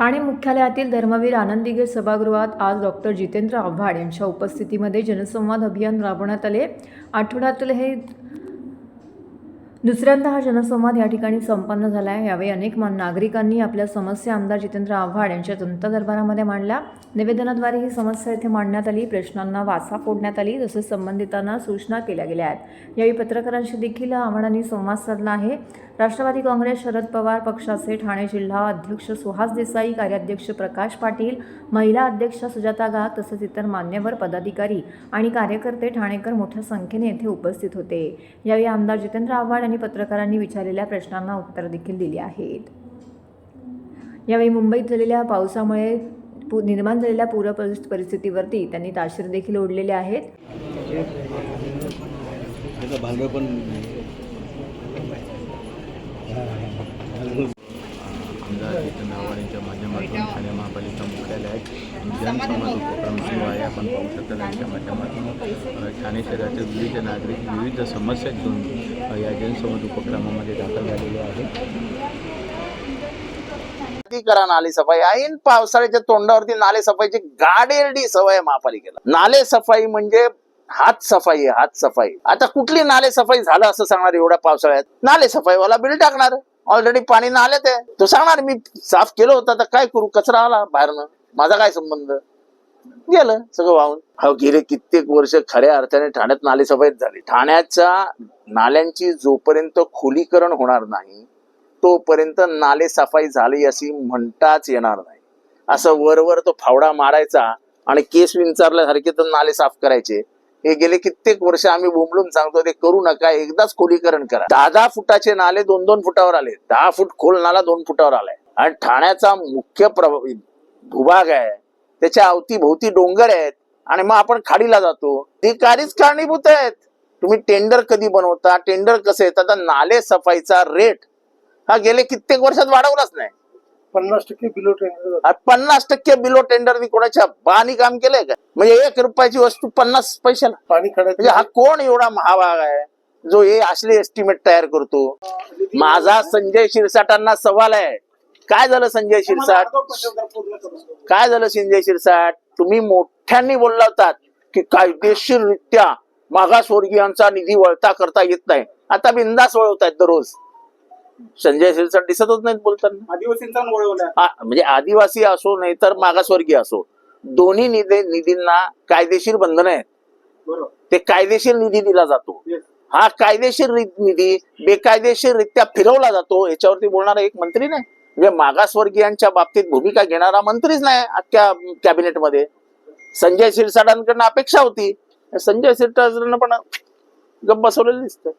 ठाणे मुख्यालयातील धर्मवीर आनंदिगे सभागृहात आज डॉक्टर जितेंद्र आव्हाड यांच्या उपस्थितीमध्ये जनसंवाद अभियान राबवण्यात आले. आठवड्यातले हे दुसऱ्यांदा हा जनसंवाद या ठिकाणी संपन्न झाला आहे. यावेळी अनेक मान नागरिकांनी आपल्या समस्या आमदार जितेंद्र आव्हाड यांच्या जनता दरबारामध्ये मांडल्या. निवेदनाद्वारे ही समस्या येथे मांडण्यात आली. प्रश्नांना वाचा फोडण्यात आली. तसेच संबंधितांना सूचना केल्या गेल्या आहेत. यावेळी पत्रकारांशी देखील आव्हाडांनी संवाद साधला आहे. राष्ट्रवादी काँग्रेस शरद पवार पक्षाचे ठाणे जिल्हा अध्यक्ष सुहास देसाई कार्याध्यक्ष प्रकाश पाटील महिला अध्यक्ष सुजाता गाग तसेच इतर मान्यवर पदाधिकारी आणि कार्यकर्ते ठाणेकर मोठ्या संख्येने येथे उपस्थित होते. यावेळी आमदार जितेंद्र आव्हाड आणि पत्रकारांनी विचारलेल्या प्रश्नांना उत्तर देखील दिली आहेत. यावेळी मुंबईत झालेल्या पावसामुळे पु निर्माण झालेल्या पूर परिस्थितीवरती त्यांनी ताशीर देखील ओढलेले आहेत त्याचा भांडं पण आमदार जितेंद्र आव्हाड यांच्या माध्यमातून ठाणे महापालिका मुख्यालयात जनसंवाद उपक्रम सुरू आहे. आपण पाहू शकता त्यांच्या माध्यमातून ठाणे शहरातील विविध नागरिक विविध समस्या घेऊन या जनसंवाद उपक्रमामध्ये दाखल झालेले आहेत. करा नाले सफाई ऐन पावसाळ्याच्या तोंडावरती नाले सफाईची गाडेरडी सवय महापालिकेला. नाले सफाई म्हणजे हात सफाई हात सफाई. आता कुठली नाले सफाई झालं असं सांगणार एवढ्या पावसाळ्यात? नाले सफाईवाला बिल टाकणार. ऑलरेडी पाणी नाल्यात ते. तो सांगणार मी साफ केलं होतं तर काय करू? कचरा आला बाहेरनं. माझा काय संबंध? गेलं सगळं वाहून. हो गेले कित्येक वर्ष खऱ्या अर्थाने ठाण्यात नाले सफाईत झाली. ठाण्याच्या नाल्यांची जोपर्यंत खोलीकरण होणार नाही तोपर्यंत नाले सफाई झाली अशी म्हणताच येणार नाही. असं वरवर तो फावडा मारायचा आणि केस विंचारल्यासारखे तर नाले साफ करायचे. हे गेले कित्येक वर्ष आम्ही बोंबलून सांगतो ते करू नका एकदाच खोलीकरण करा. दहा दहा फुटाचे नाले दोन दोन फुटावर आले. दहा फूट खोल नाला दोन फुटावर आलाय. आणि ठाण्याचा मुख्य प्रभ- भूभाग आहे. त्याच्या अवतीभोवती डोंगर आहेत. आणि मग आपण खाडीला जातो. ती कारीच कारणीभूत आहेत. तुम्ही टेंडर कधी बनवता? टेंडर कसे येतात नाले सफाईचा रेट हा गेले कित्येक वर्षात वाढवलाच नाही. पन्नास टक्के बिलो टेंडर पन्नास टक्के बिलो टेंडरनी कोणाच्या बानी काम केलंय का? म्हणजे एक रुपयाची वस्तू पन्नास पैशाला. पाणी म्हणजे हा कोण एवढा महाभाग आहे? जो हे असले एस्टिमेट तयार करतो. माझा संजय शिरसाटांना सवाल आहे. काय झालं संजय शिरसाट? काय झालं संजय शिरसाट? तुम्ही मोठ्यांनी बोलला होतात की कायदेशीररित्या मागासवर्गीयांचा निधी वळता करता येत नाही. आता बिंदास वळवतायत दररोज. संजय शिरसाट दिसतच नाहीत बोलताना. आदिवासींचा म्हणजे आदिवासी असो नाही तर मागासवर्गीय असो दोन्ही निधी निधींना कायदेशीर बंधन आहेत ते कायदेशीर निधी दिला जातो. हा कायदेशीर निधी बेकायदेशीररित्या फिरवला जातो याच्यावरती बोलणारा एक मंत्री नाही. म्हणजे मागासवर्गीयांच्या बाबतीत भूमिका घेणारा मंत्रीच नाही अख्ख्या कॅबिनेटमध्ये. संजय शिरसाटांकडनं अपेक्षा होती. संजय शिरसाटांना पण गप्प बसवलेलं दिसतं.